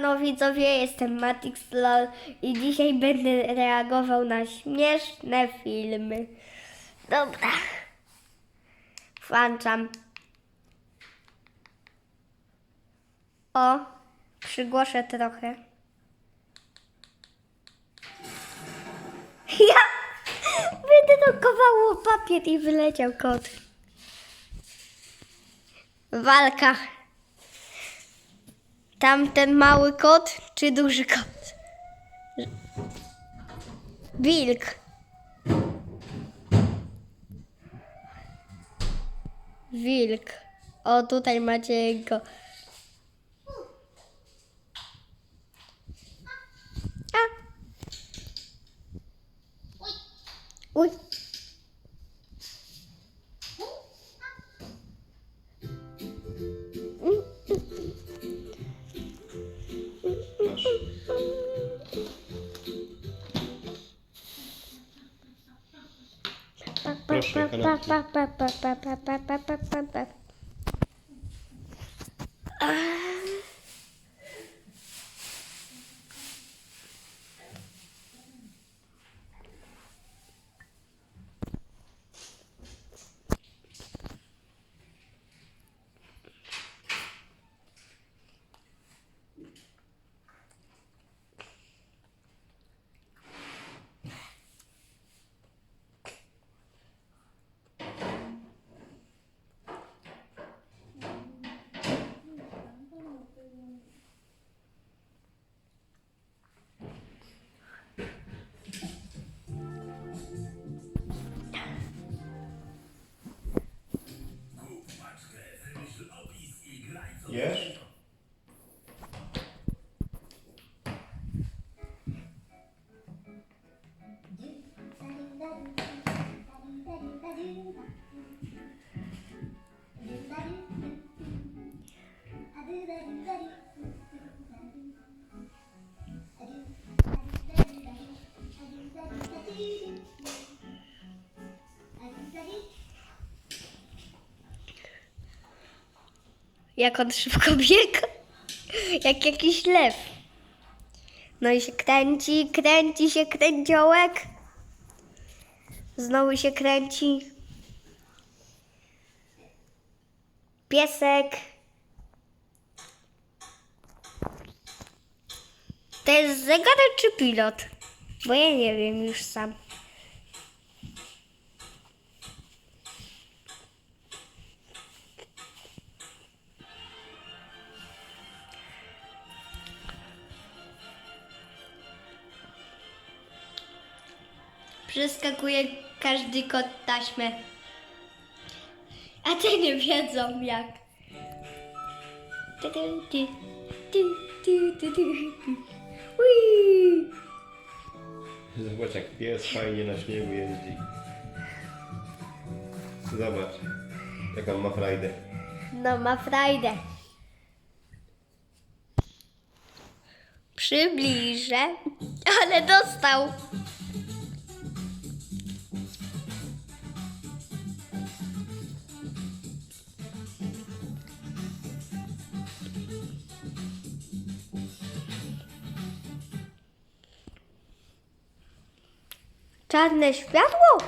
No widzowie, jestem Matix LOL i dzisiaj będę reagował na śmieszne filmy. Dobra. Włączam. O, przygłoszę trochę. Ja wydrukowało papier i wyleciał kot. Walka. Tamten mały kot czy duży kot? Wilk. Wilk. O, tutaj macie go. A. Uj. Proszę, kanapki. Yes. Jak on szybko biega. Jak jakiś lew. No i się kręci, kręci się kręciołek. Znowu się kręci. Piesek. To jest zegarek czy pilot? Bo ja nie wiem już sam. Przeskakuje każdy kot taśmę. A te nie wiedzą jak. Tu, tu, tu, tu, tu, tu, tu, tu. Ui. Zobacz jak pies fajnie na śniegu jeździ. Zobacz, jak on ma frajdę. No ma frajdę. Przybliżę. Ale dostał. Czarne światło?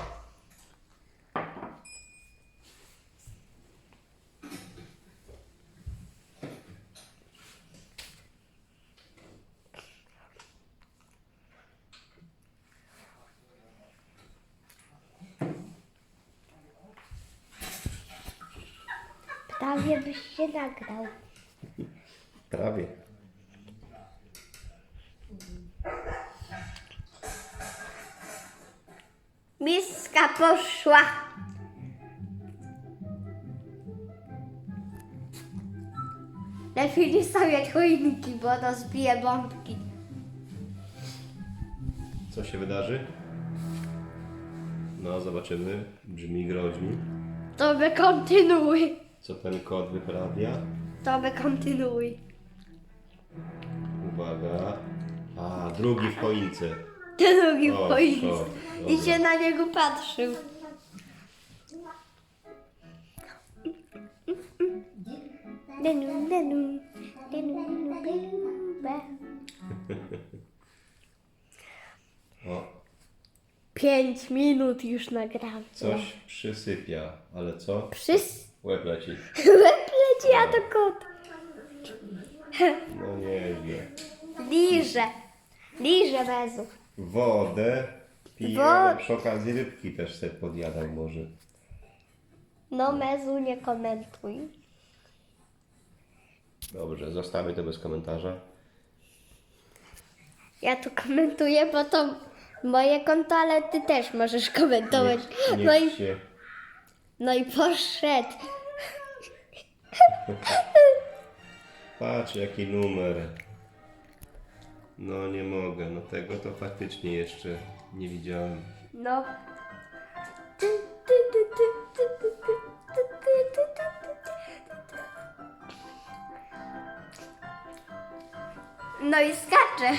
Prawie byś się nagrał. Prawie. Miska poszła. Lepiej nie stawiać choinki, bo to zbije bombki. Co się wydarzy? No, zobaczymy. Brzmi groźnie. To by kontynuuj. Co ten kot wyprawia? To by kontynuuj. Uwaga. A, drugi w choince. Drugi O, choince. o, I dobra. się na niego patrzył. Denu, denu, denu, denu, denu, be. O, Pięć minut już nagrałam. coś przysypia, ale co? Przys... Łeb leci. Łeb leci, a to kot. No nieźle. Liże. Liże Mezu. Wodę pije, Wo- przy okazji rybki też se podjadał może. No Mezu, nie komentuj. Dobrze, zostawię to bez komentarza. Ja tu komentuję, bo to moje konto, ale ty też możesz komentować. Niech, No niech i, się... no i poszedł. Patrz jaki numer. No nie mogę, no tego to faktycznie jeszcze nie widziałem. No. No i skacze.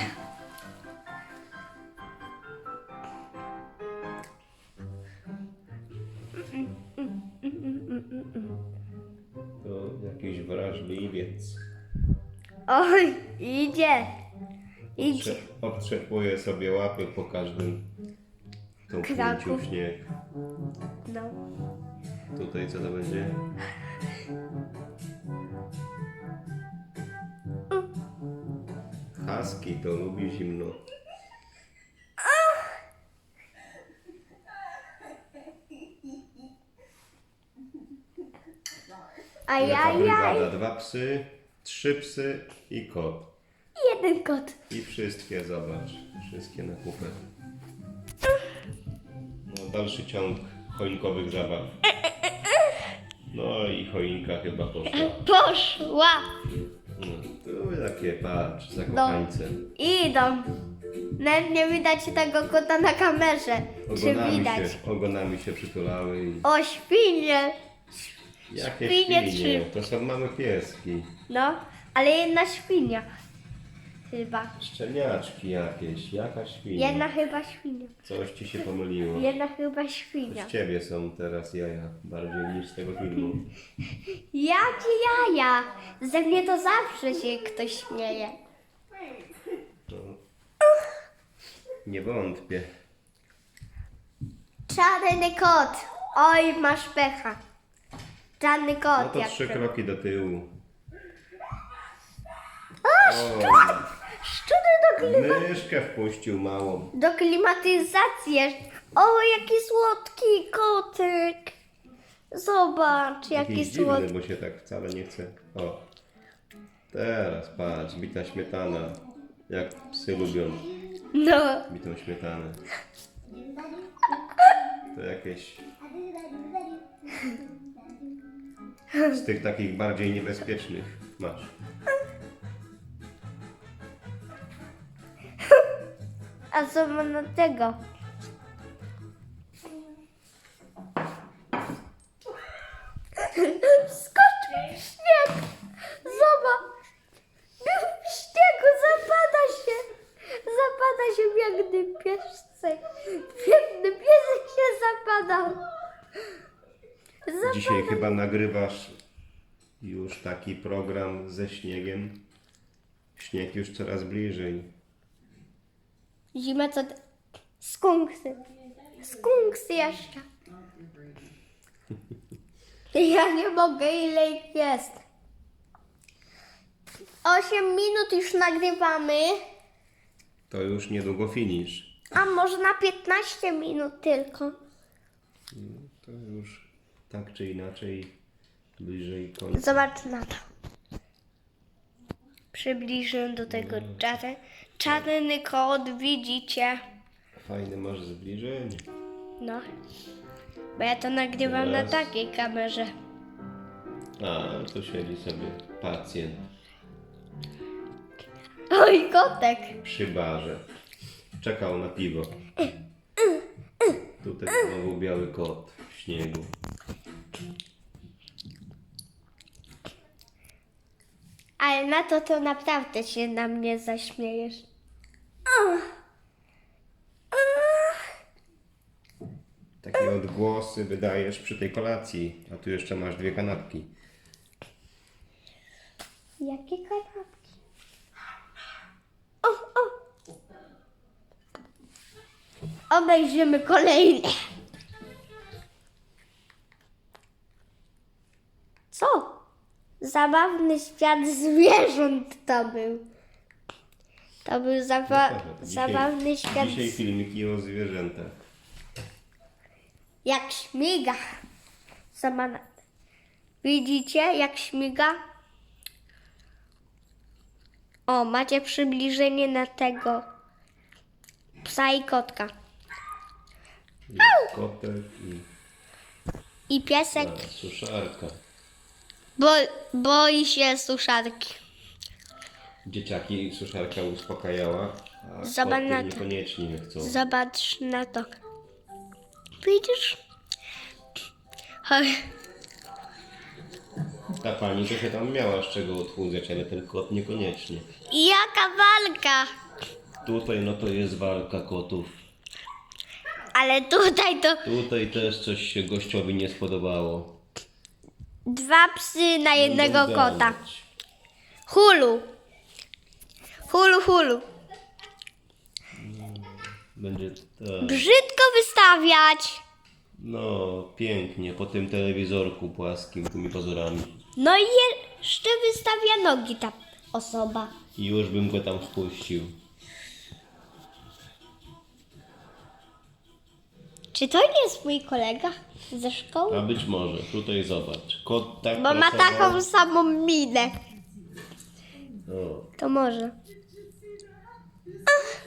To jakiś wrażliwiec. Oj, idzie. Idzie. Trze- Obtrzepuje sobie łapy po każdym w śnieg. No. Tutaj co to będzie? Husky to lubi zimno. A Jaka ja, ja, brygada? Dwa psy, trzy psy i kot. Jeden kot. I wszystkie, zobacz, wszystkie na kupę. No, dalszy ciąg choinkowych zabaw. No i choinka chyba poszła. Poszła. No, tu takie, patrz, zakochańce. Idą. Nawet nie widać tego kota na kamerze. Czy Ogonami widać? się, ogonami się przytulały i... O, świnie. Jakie Świnie świnie? trzy. To są małe pieski. No, ale jedna świnia. Chyba. Szczeniaczki jakieś, jaka świnia? Jedna chyba świnia. Coś ci się pomyliło. Jedna chyba świnia. Z ciebie są teraz jaja, bardziej niż z tego filmu. Jakie jaja? Ze mnie to zawsze się ktoś śmieje. No. Nie wątpię. Czarny kot. Oj, masz pecha. Czarny kot. No to jak trzy kroki do tyłu. O, myszkę wpuścił małą. do klimatyzacji. O, jaki słodki kotek. Zobacz, jaki Jakiś dziwny, słodki. bo się tak wcale nie chce. O, teraz patrz, bita śmietana. Jak psy lubią No. bitą śmietanę. To jakieś z tych takich bardziej niebezpiecznych masz. A co ma na tego? Skocz w śnieg! Zobacz! W śniegu zapada się! Zapada się biedny piesek. Biedny piesek się zapadał. Zapadał. Dzisiaj chyba nagrywasz już taki program ze śniegiem. Śnieg już coraz bliżej. Zima co... t- Skunksy. Skunksy jeszcze. Ja nie mogę, ile ich jest. 8 minut już nagrywamy, To już niedługo finisz. a można 15 minut tylko. To już tak czy inaczej bliżej końca. Zobacz na to. Przybliżę do tego czarny, czarny kot, widzicie? Fajne masz zbliżenie. No. Bo ja to nagrywam na Raz. takiej kamerze. A, tu siedzi sobie pacjent Oj, kotek. przy barze. Czekał na piwo. Tutaj znowu biały kot w śniegu. ale na to to naprawdę się na mnie zaśmiejesz. O! O! Takie odgłosy wydajesz przy tej kolacji, a tu jeszcze masz dwie kanapki. Jakie kanapki? O, o! Obejrzymy kolejne. Co? Zabawny świat zwierząt to był. To był Dzisiaj- zabawny świat. Dzisiaj filmiki o zwierzętach. Jak śmiga. Sama Widzicie, jak śmiga? O, macie przybliżenie na tego psa i kotka. Jest kotek i I piesek a, suszarka. Bo, boi się suszarki. Dzieciaki suszarka uspokajała, a Zobacz na to. niekoniecznie chcą. Zobacz na to. Widzisz? Chodź. Ta pani to się tam miała z czego odchudzać, ale ten kot niekoniecznie. I Jaka walka! Tutaj no to jest walka kotów. Ale tutaj to Tutaj też coś się gościowi nie spodobało. Dwa psy na jednego kota. Hulu. Hulu, hulu. Będzie tak. Brzydko wystawiać. No, pięknie, po tym telewizorku płaskim, tymi pozorami. No i jeszcze wystawia nogi ta osoba. I już bym go tam wpuścił. Czy to nie jest mój kolega ze szkoły? A być może, tutaj zobacz. Kot tak Bo ma pracował. taką samą minę. O, To może. Ach.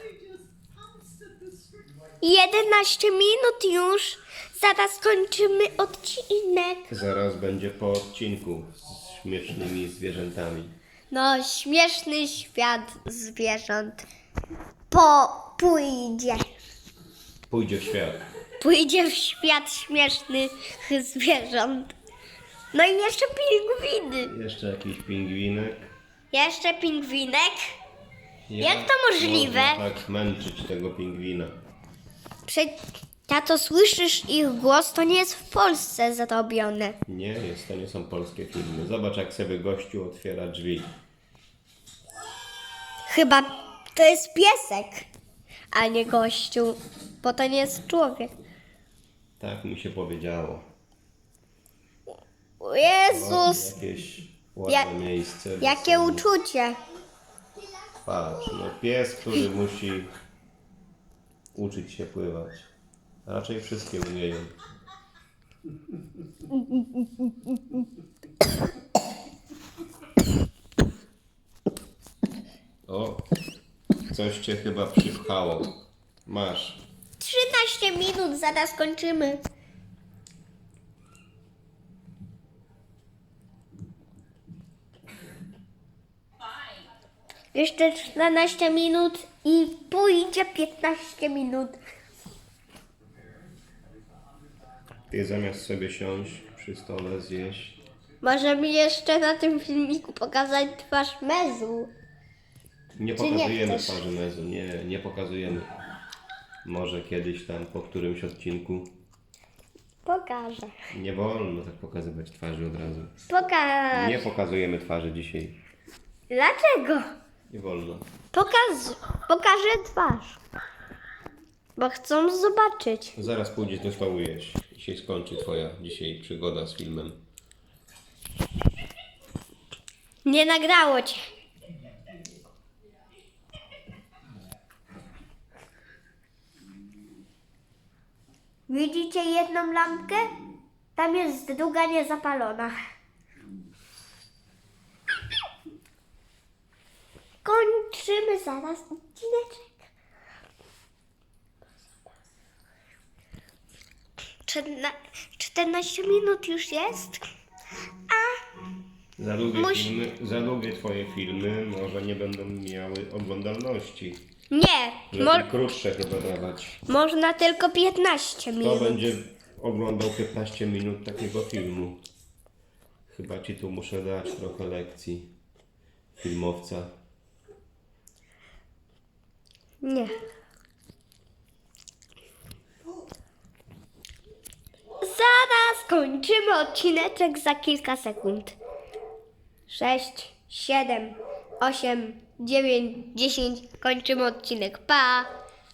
11 minut już. Zaraz kończymy odcinek. zaraz będzie po odcinku z śmiesznymi zwierzętami. No, śmieszny świat zwierząt. Po pójdzie. Pójdzie w świat. Pójdzie w świat śmiesznych zwierząt. No i jeszcze pingwiny. Jeszcze jakiś pingwinek. Jeszcze pingwinek. Jak, to możliwe? Można tak męczyć tego pingwina. Prze- Tato, słyszysz ich głos? To nie jest w Polsce zrobione. Nie, jest, to nie są polskie filmy. Zobacz jak sobie gościu otwiera drzwi. Chyba to jest piesek, a nie gościu, bo to nie jest człowiek. Tak mi się powiedziało. O Jezus, Jakieś ładne Ja- miejsce. jakie wesołe. uczucie. Patrz, no pies, który musi uczyć się pływać. Raczej wszystkie umieją. O, coś cię chyba przypchało. Masz. 13 minut, zaraz kończymy. Jeszcze 14 minut i pójdzie 15 minut. Ty zamiast sobie siąść przy stole, zjeść. Możemy jeszcze na tym filmiku pokazać twarz Mezu. Nie Czy nie pokazujemy chcesz? twarzy Mezu, nie, nie pokazujemy. Może kiedyś tam po którymś odcinku. Pokażę. Nie wolno tak pokazywać twarzy od razu. Pokaż. Nie pokazujemy twarzy dzisiaj. Dlaczego? Nie wolno. Pokaż, pokażę twarz. Bo chcą zobaczyć. Zaraz pójdziesz do stołu jeść. I się skończy twoja dzisiaj przygoda z filmem. Nie nagrało cię. Widzicie jedną lampkę? Tam jest druga niezapalona. Kończymy zaraz odcineczek. Czterna- 14 minut już jest. A Za długie, Musi- filmy, za długie twoje filmy może nie będą miały oglądalności. Nie, mo- Lepiej krótsze chyba dawać. można tylko 15 Kto minut. będzie oglądał 15 minut takiego filmu? Chyba ci tu muszę dać trochę lekcji filmowca. Nie. Zaraz kończymy odcineczek za kilka sekund. 6, 7, 8, 9, 10. Kończymy odcinek. Pa!